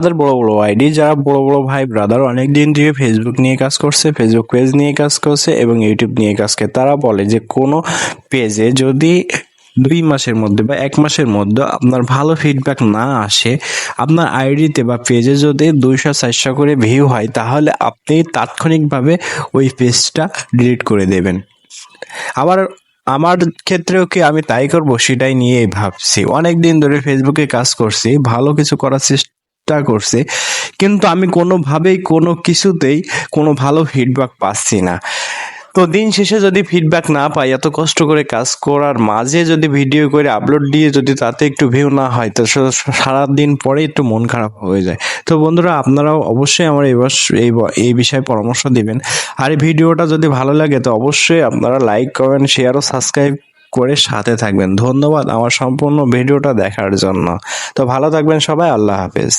তাদের বড় বড় আইডি যারা বড় বড় ভাই ব্রাদার অনেক দিন থেকে ফেসবুক নিয়ে কাজ করছে ফেসবুক পেজ নিয়ে কাজ করছে এবং ইউটিউব নিয়ে কাজ করে। তারা বলে যে কোনো পেজে যদি দুই মাসের মধ্যে বা এক মাসের মধ্যে আপনার ভালো ফিডব্যাক না আসে, আপনার আইডিতে বা পেজে যদি দুইশো, চারশো করে ভিউ হয়, তাহলে আপনি তাৎক্ষণিকভাবে ওই পেজটা ডিলিট করে দেবেন। আবার আমার ক্ষেত্রেও কি আমি তাই করব? সেটাই নিয়েই ভাবছি। অনেক দিন ধরে ফেসবুকে কাজ করছি, ভালো কিছু করার চেষ্টা করছি, কিন্তু আমি কোনোভাবেই কোনো কিছুতেই কোনো ভালো ফিডব্যাক পাচ্ছি না। তো দিন শেষে যদি ফিডব্যাক না পাই, এত কষ্ট করে কাজ করার মাঝে যদি ভিডিও করে আপলোড দিয়ে যদি তাতে একটু ভিউ না হয়, তো সারাদিন পরে একটু মন খারাপ হয়ে যায়। তো বন্ধুরা, আপনারাও অবশ্যই আমার এই এই এই বিষয়ে পরামর্শ দিবেন। আর এই ভিডিওটা যদি ভালো লাগে, তো অবশ্যই আপনারা লাইক কমেন্ট শেয়ার ও সাবস্ক্রাইব করে সাথে থাকবেন। ধন্যবাদ আমার সম্পূর্ণ ভিডিওটা দেখার জন্য। তো ভালো থাকবেন সবাই, আল্লাহ হাফেজ।